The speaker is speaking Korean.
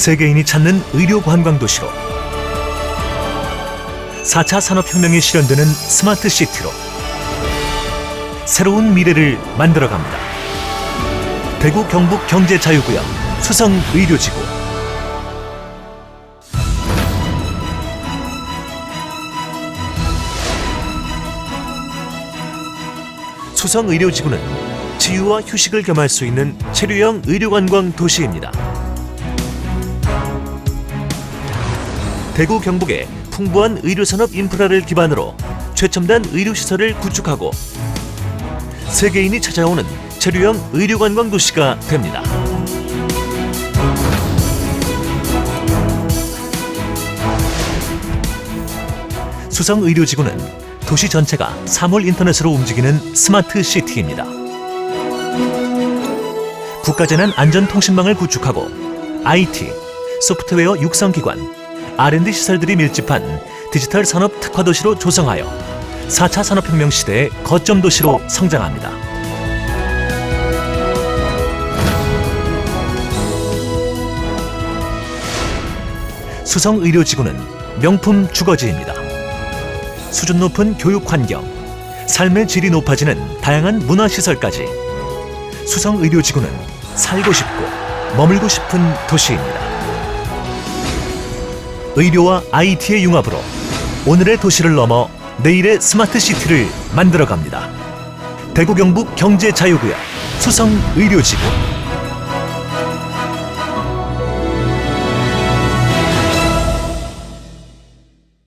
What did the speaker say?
세계인이 찾는 의료 관광 도시로 4차 산업혁명이 실현되는 스마트 시티로 새로운 미래를 만들어 갑니다. 대구 경북 경제자유구역 수성 의료지구 수성 의료지구는 치유와 휴식을 겸할 수 있는 체류형 의료관광 도시입니다. 대구 경북의 풍부한 의료산업 인프라를 기반으로 최첨단 의료시설을 구축하고 세계인이 찾아오는 체류형 의료관광 도시가 됩니다. 수성 의료지구는 도시 전체가 사물 인터넷으로 움직이는 스마트 시티입니다. 국가재난 안전통신망을 구축하고 IT, 소프트웨어 육성기관, R&D 시설들이 밀집한 디지털 산업 특화 도시로 조성하여 4차 산업혁명 시대의 거점 도시로 성장합니다. 수성 의료지구는 명품 주거지입니다. 수준 높은 교육 환경, 삶의 질이 높아지는 다양한 문화 시설까지 수성 의료지구는 살고 싶고 머물고 싶은 도시입니다. 의료와 IT의 융합으로 오늘의 도시를 넘어 내일의 스마트 시티를 만들어 갑니다. 대구 경북 경제 자유구역 수성 의료지구